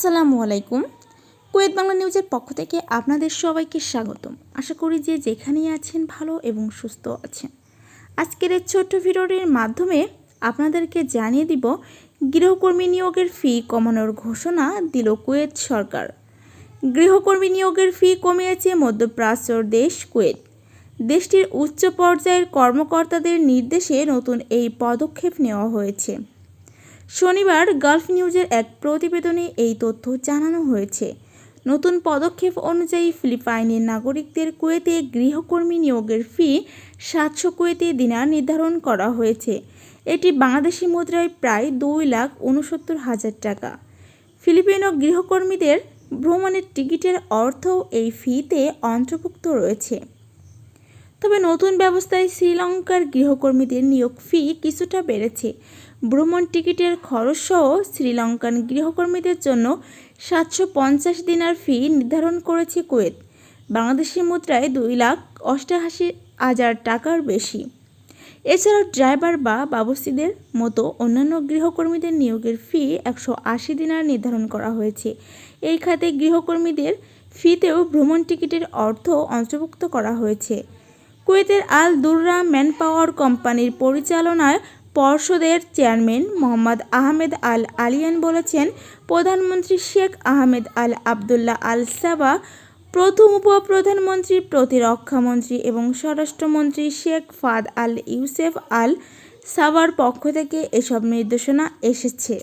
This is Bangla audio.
আসসালামু আলাইকুম। কুয়েত বাংলা নিউজের পক্ষ থেকে আপনাদের সবাইকে স্বাগতম। আশা করি যে যেখানেই আছেন ভালো এবং সুস্থ আছেন। আজকের এই ছোট্ট ভিডিওটির মাধ্যমে আপনাদেরকে জানিয়ে দিব, গৃহকর্মী নিয়োগের ফি কমানোর ঘোষণা দিল কুয়েত সরকার। গৃহকর্মী নিয়োগের ফি কমিয়েছে মধ্যপ্রাচ্যর দেশ কুয়েত। দেশটির উচ্চ পর্যায়ের কর্মকর্তাদের নির্দেশে নতুন এই পদক্ষেপ নেওয়া হয়েছে। শনিবার গালফ নিউজের এক প্রতিবেদনে এই তথ্য জানানো হয়েছে। নতুন পদক্ষেপ অনুযায়ী ফিলিপাইনের নাগরিকদের কুয়েতে গৃহকর্মী নিয়োগের ফি সাতশো কুয়েতে দিনার নির্ধারণ করা হয়েছে। এটি বাংলাদেশি মুদ্রায় প্রায় দুই লাখ উনসত্তর হাজার টাকা। ফিলিপিনো গৃহকর্মীদের ভ্রমণের টিকিটের অর্থও এই ফিতে অন্তর্ভুক্ত রয়েছে। তবে নতুন ব্যবস্থায় শ্রীলঙ্কার গৃহকর্মীদের নিয়োগ ফি কিছুটা বেড়েছে। ভ্রমণ টিকিটের খরচসহ শ্রীলঙ্কান গৃহকর্মীদের জন্য সাতশো পঞ্চাশ দিনার ফি নির্ধারণ করেছে কুয়েত। বাংলাদেশি মুদ্রায় দুই লাখ অষ্টআশি হাজার টাকার বেশি। এছাড়াও ড্রাইভার বা বাবুসিদের মতো অন্যান্য গৃহকর্মীদের নিয়োগের ফি একশো আশি দিনার নির্ধারণ করা হয়েছে। এই খাতে গৃহকর্মীদের ফিতেও ভ্রমণ টিকিটের অর্থ অন্তর্ভুক্ত করা হয়েছে। কুয়েতের আল দুররা ম্যানপাওয়ার কোম্পানির পরিচালনায় পর্ষদের চেয়ারম্যান মোহাম্মদ আহমেদ আল আলিয়ান বলেছেন, প্রধানমন্ত্রী শেখ আহমেদ আল আবদুল্লাহ আল সাবা, প্রথম উপপ্রধানমন্ত্রী, প্রতিরক্ষামন্ত্রী এবং স্বরাষ্ট্রমন্ত্রী শেখ ফাদ আল ইউসেফ আল সাবার পক্ষ থেকে এসব নির্দেশনা এসেছে।